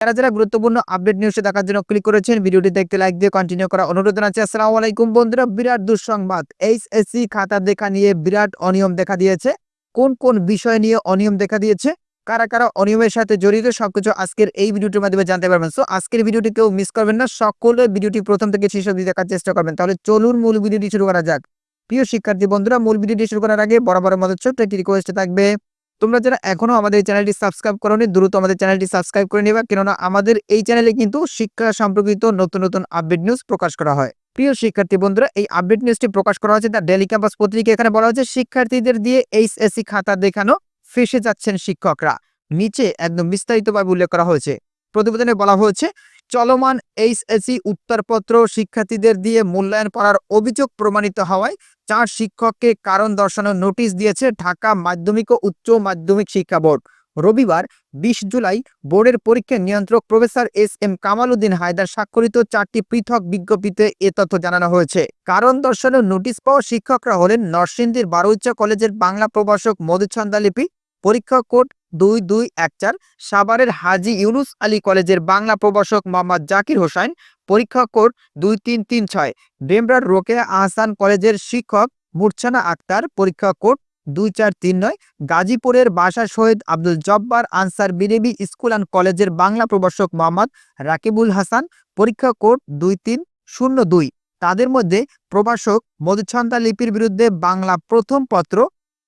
যারা যারা গুরুত্বপূর্ণ আপডেট নিউজে দেখার জন্য ক্লিক করেছেন, ভিডিওটি দেখতে লাইক দিয়ে কন্টিনিউ করা অনুরোধ জানাচ্ছি। আসসালামু আলাইকুম বন্ধুরা, বিরাট দুঃসংবাদ। এইচএসসি খাতা দেখা নিয়ে বিরাট অনিয়ম দেখা দিয়েছে। কোন কোন বিষয় নিয়ে অনিয়ম দেখা দিয়েছে? কারা কারা অনিয়মের সাথে জড়িত? সবকিছু আজকের এই ভিডিওটির মাধ্যমে জানতে পারবেন। সো আজকের ভিডিওটি কেউ মিস করবেন না। সকলে ভিডিওটি প্রথম থেকে শেষ অবধি দেখার চেষ্টা করবেন। তাহলে চলুন মূল ভিডিওটি শুরু করা যাক। প্রিয় শিক্ষার্থী বন্ধুরা, মূল ভিডিওটি শুরু করার আগে বরাবর মতো ছোট্ট একটি রিকোয়েস্ট থাকবে। তোমরা যারা এখনও আমাদের চ্যানেলটি সাবস্ক্রাইব করোনি, দ্রুত আমাদের চ্যানেলটি সাবস্ক্রাইব করে নেবা। কেননা আমাদের এই চ্যানেলে কিন্তু শিক্ষা সম্পর্কিত নতুন নতুন আপডেট নিউজ প্রকাশ করা হয়। প্রিয় শিক্ষার্থী বন্ধুরা, এই আপডেট নিউজটি প্রকাশ করা হয়েছে দ্য ডেলি ক্যাম্পাস পত্রিকা এখানে বলা হয়েছে, শিক্ষার্থীদের দিয়ে এইচএসসি খাতা দেখানো ফেসে যাচ্ছেন শিক্ষকরা। নিচে একদম বিস্তারিতভাবে উল্লেখ করা হয়েছে। প্রতিবেদনে বলা হয়েছে, চলমান এইচএসসি উত্তরপত্র শিক্ষার্থীদের দিয়ে মূল্যায়ন করার অভিযোগ প্রমাণিত হওয়ায় চার শিক্ষককে কারণ দর্শানোর নোটিশ দিয়েছে ঢাকা মাধ্যমিক ও উচ্চ মাধ্যমিক শিক্ষা বোর্ড। রবিবার বিশ জুলাই বোর্ডের পরীক্ষা নিয়ন্ত্রক professor S M Kamal Uddin Haider স্বাক্ষরিত চারটি পৃথক বিজ্ঞপ্তিতে এ তথ্য জানানো হয়েছে। কারণ দর্শানোর নোটিশ পাওয়া শিক্ষকরা হলেন নরসিংদীর বারুইচা কলেজের বাংলা প্রভাষক মধুচন্দা লিপি পরীক্ষা কোড দুই দুই এক চার সাভারের হাজি ইউনুস আলী কলেজের বাংলা প্রভাষক মোহাম্মদ জাকির হোসাইন, পরীক্ষা কোড দুই তিন তিন ছয়, ডেমরার রোকেয়া আহসান কলেজের শিক্ষক মুরছানা আক্তার, পরীক্ষা কোড দুই চার তিন নয়, গাজীপুরের বাসা শহীদ আব্দুল জব্বার আনসার বিরেবি স্কুল অ্যান্ড কলেজের বাংলা প্রভাষক মোহাম্মদ রাকিবুল হাসান, পরীক্ষা কোড দুই তিন শূন্য দুই। তাদের মধ্যে প্রভাষক মধুছন্দা লিপির বিরুদ্ধে বাংলা প্রথম পত্র,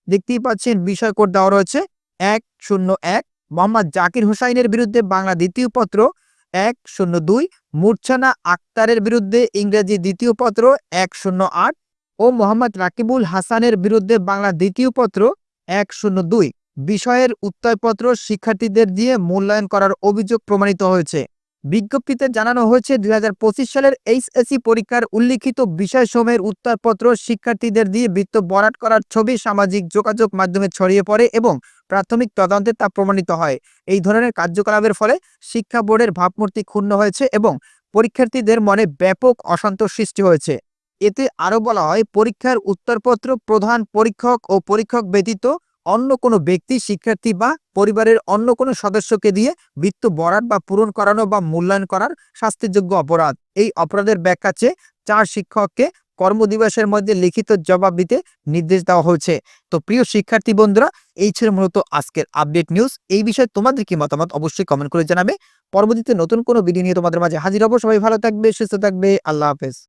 দেখতেই পাচ্ছেন বিষয় কোড দেওয়া রয়েছে। এক শূন্য এক মোহাম্মদ জাকির হুসাইনের বিরুদ্ধে বাংলা দ্বিতীয় পত্র, এক শূন্য দুই মূর্ছানা আক্তারের বিরুদ্ধে ইংরেজি দ্বিতীয় পত্র, এক শূন্য আট ও মোহাম্মদ রাকিবুল হাসানের বিরুদ্ধে বাংলা দ্বিতীয় পত্র, এক শূন্য দুই বিষয়ের উত্তয়পত্র শিক্ষার্থীদের দিয়ে মূল্যায়ন করার অভিযোগ প্রমাণিত হয়েছে। বিজ্ঞপ্তিতে জানানো হয়েছে দু হাজার পঁচিশ সালের এইচএসসি পরীক্ষার উল্লিখিত বিষয়সমূহের উত্তরপত্র শিক্ষার্থীদের দিয়ে বৃত্ত বরাট করার ছবি সামাজিক যোগাযোগ মাধ্যমে ছড়িয়ে পড়ে এবং প্রাথমিক তদন্তে তা প্রমাণিত হয়। এই ধরনের কার্যকলাপের ফলে শিক্ষা বোর্ডের ভাবমূর্তি ক্ষুণ্ণ হয়েছে এবং পরীক্ষার্থীদের মনে ব্যাপক অসন্তোষ সৃষ্টি হয়েছে। এতে আরও বলা হয়, পরীক্ষার উত্তরপত্র প্রধান পরীক্ষক ও পরীক্ষক ব্যতীত অন্য কোনো ব্যক্তি, শিক্ষার্থী বা পরিবারের অন্য কোনো সদস্যকে দিয়ে বৃত্ত বরাদ বা পূরণ করানো বা মূল্যায়ন করার শাস্তিযোগ্য অপরাধ। এই অপরাধের ব্যাখ্যা চেয়ে চার শিক্ষককে কর্মদিবসের মধ্যে লিখিত জবাব দিতে নির্দেশ দেওয়া হয়েছে। তো প্রিয় শিক্ষার্থী বন্ধুরা, এই ছিল মূলত আজকের আপডেট নিউজ। এই বিষয়ে তোমাদের কি মতামত অবশ্যই কমেন্ট করে জানাবে। পরবর্তীতে নতুন কোনো ভিডিও নিয়ে তোমাদের মাঝে হাজির হব। সবাই ভালো থাকবে, সুস্থ থাকবে। আল্লাহ হাফেজ।